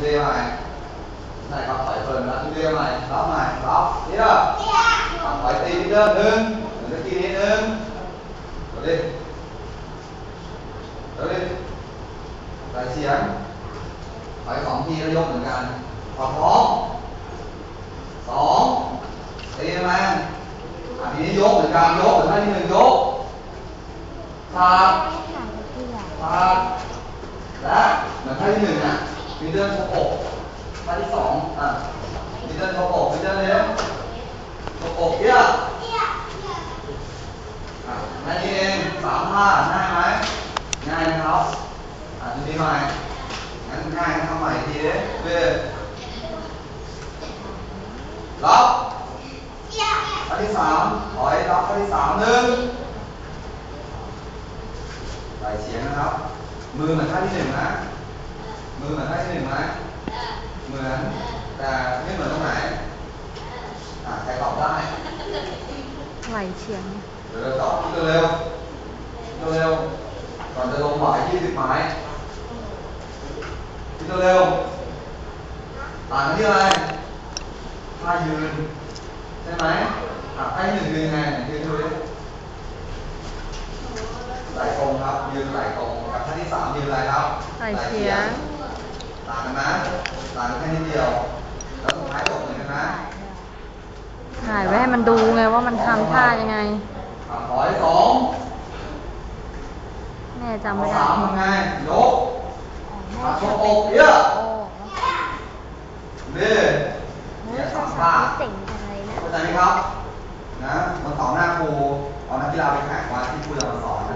เรียใหม่ใช่ครับถอยเฟิร์นแล้วทีเรียใหม่รับใหม่รับเรียถอยตีนิดเดิมหนึ่งหนึ่งตะกี้นิดหนึ่งเดี๋ยวดิเดี๋ยวดิใส่เสียงถอยสองทีแล้วยกเหมือนกันขอพร้อมสองตีแรงอะทีนี้ยกเหมือนกันยกเหมือนท่าที่หนึ่งยกขาดครับและเหมือนท่าที่หนึ่งอะ มีเดินชกอกท่าที่สองอะมีเดินชกอกมีเดินเลี้ยวชกอกเยอะอะแค่นี้เองสามท่าง่ายไหมง่ายนะครับอะทีนี้ใหม่งั้นง่ายทำใหม่อีกทีดิเว้ยรับท่าที่สามถอยรับท่าที่สามหนึ่งใส่เสียงนะครับ มือเหมือนท่าที่หนึ่งนะ มือเหมือนท่าที่หนึ่งไหมเหมือนแต่ไม่เหมือนตรงไหนอะใครตอบได้ไหวเฉียงเดี๋ยวเราตอบคิดเร็วคิดเร็วก่อนจะลงหวายยี่สิบไม้คิดเร็วต่างกันที่อะไรท่ายืนใช่ไหมอะท่าที่หนึ่งยืนยังไงไหนยืนดูดิไหล่ตรงครับยืนไหล่ตรงกับท่าที่สามยืนอะไรครับไหล่เฉียง ต่างกันนะต่างกันแค่นิดเดียว แล้วสุดท้ายตกเหมือนกันนะถ่ายไว้ให้มันดูไงว่ามันทำท่ายังไงอะถอยสองแม่จำไม่ได้สามทำไงยกขาชกอกเยอะนี่เนี่ยสามท่าเจ๋งจังเลยนะเข้าใจไหมครับ นะวันเสาร์หน้าครูเอานักกีฬาไปแข่งวันที่ครูจะมาสอนนะครับมาด้วย